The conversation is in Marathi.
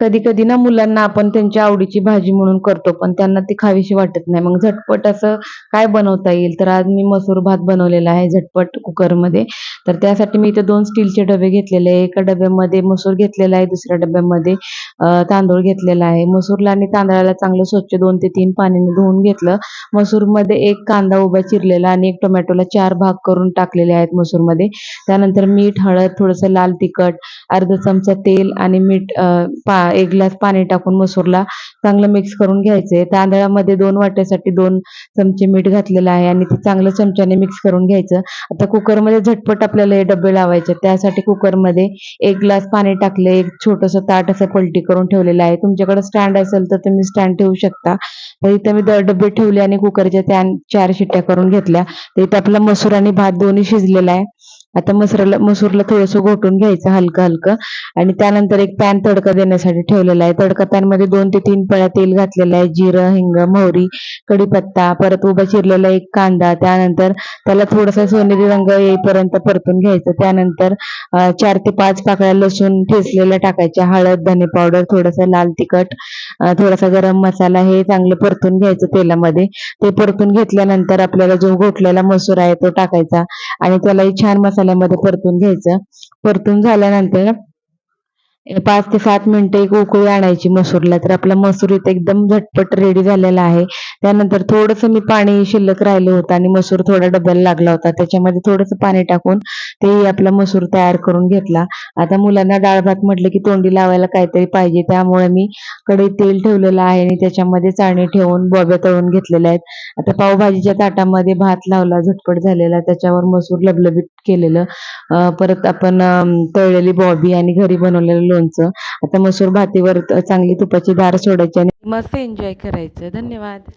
कधी कधी ना मुलांना आपण त्यांच्या आवडीची भाजी म्हणून करतो पण त्यांना ती खावीशी वाटत नाही. मग झटपट असं काय बनवता येईल? तर आज मी मसूर भात बनवलेला आहे झटपट कुकरमध्ये. तर त्यासाठी मी इथे दोन स्टीलचे डबे घेतलेले आहे. एका डब्यामध्ये मसूर घेतलेला आहे दुसऱ्या डब्यामध्ये तांदूळ घेतलेला आहे. मसूरला आणि तांदळाला चांगलं स्वच्छ दोन ते तीन पाण्याने धुवून घेतलं. मसूरमध्ये एक कांदा उभा चिरलेला आणि एक टोमॅटोला चार भाग करून टाकलेले आहेत मसूरमध्ये. त्यानंतर मीठ हळद थोडंसं लाल तिखट अर्धा चमचा तेल आणि मीठ पा एक ग्लास पाणी टाकून मसूरला चांगलं मिक्स करून घ्यायचंय. तांदळामध्ये दोन वाट्यासाठी दोन चमचे मीठ घातलेलं आहे आणि ते चांगलं चमच्याने मिक्स करून घ्यायचं. आता कुकरमध्ये झटपट आपल्याला हे डबे लावायचे त्यासाठी कुकरमध्ये एक ग्लास पाणी टाकले एक छोटंसं ताट असं पलटी करून ठेवलेलं आहे. तुमच्याकडे स्टँड असेल तर तुम्ही स्टँड ठेवू शकता. तर इथं मी डबे ठेवले आणि कुकरच्या त्या चार शिट्ट्या करून घेतल्या. तर इथं आपला मसूर आणि भात दोन्ही शिजलेला आहे. आता मसूरला मसूरला थोडंसं घोटून घ्यायचं हलकं हलकं. आणि त्यानंतर एक पॅन तडका देण्यासाठी ठेवलेला आहे. तडका पॅनमध्ये दोन ते तीन पळ्या तेल घातलेलं आहे. जिरं हिंग मोहरी कढीपत्ता परत उभा चिरलेला एक कांदा. त्यानंतर त्याला थोडासा सोनेरी रंग येईपर्यंत परतून घ्यायचं. त्यानंतर चार ते पाच पाकळ्या लसूण ठेचलेल्या टाकायच्या. हळद धने पावडर थोडासा लाल तिखट थोडासा गरम मसाला हे चांगलं परतून घ्यायचं तेलामध्ये. ते परतून घेतल्यानंतर आपल्याला जो घोटलेला मसूर आहे तो टाकायचा. आणि त्यालाही छान मसाला मसाल्यामध्ये परतून घ्यायचं. परतून झाल्यानंतर पाच ते सात मिनिटं एक उकळी आणायची मसूरला. तर आपला मसूर इथे एकदम झटपट रेडी झालेला आहे. त्यानंतर थोडंसं मी पाणी शिल्लक राहिलं होतं आणि मसूर थोडा डब्याला लागला होता. त्याच्यामध्ये थोडंसं पाणी टाकून ते आपला मसूर तयार करून घेतला. आता मुलांना डाळ भात म्हटलं की तोंडी लावायला काहीतरी पाहिजे. त्यामुळे मी कडे तेल ठेवलेलं आहे आणि त्याच्यामध्ये चाळणी ठेवून बॉब्या तळून घेतलेल्या आहेत. आता पावभाजीच्या ताटामध्ये भात लावला झटपट झालेला. त्याच्यावर मसूर लबलबीत केलेलं. परत आपण तळलेली बॉबी आणि घरी बनवलेलं लोणचं. आता मसूर भातीवर चांगली तुपाची धार सोडायची आणि मस्त एन्जॉय करायचं. धन्यवाद.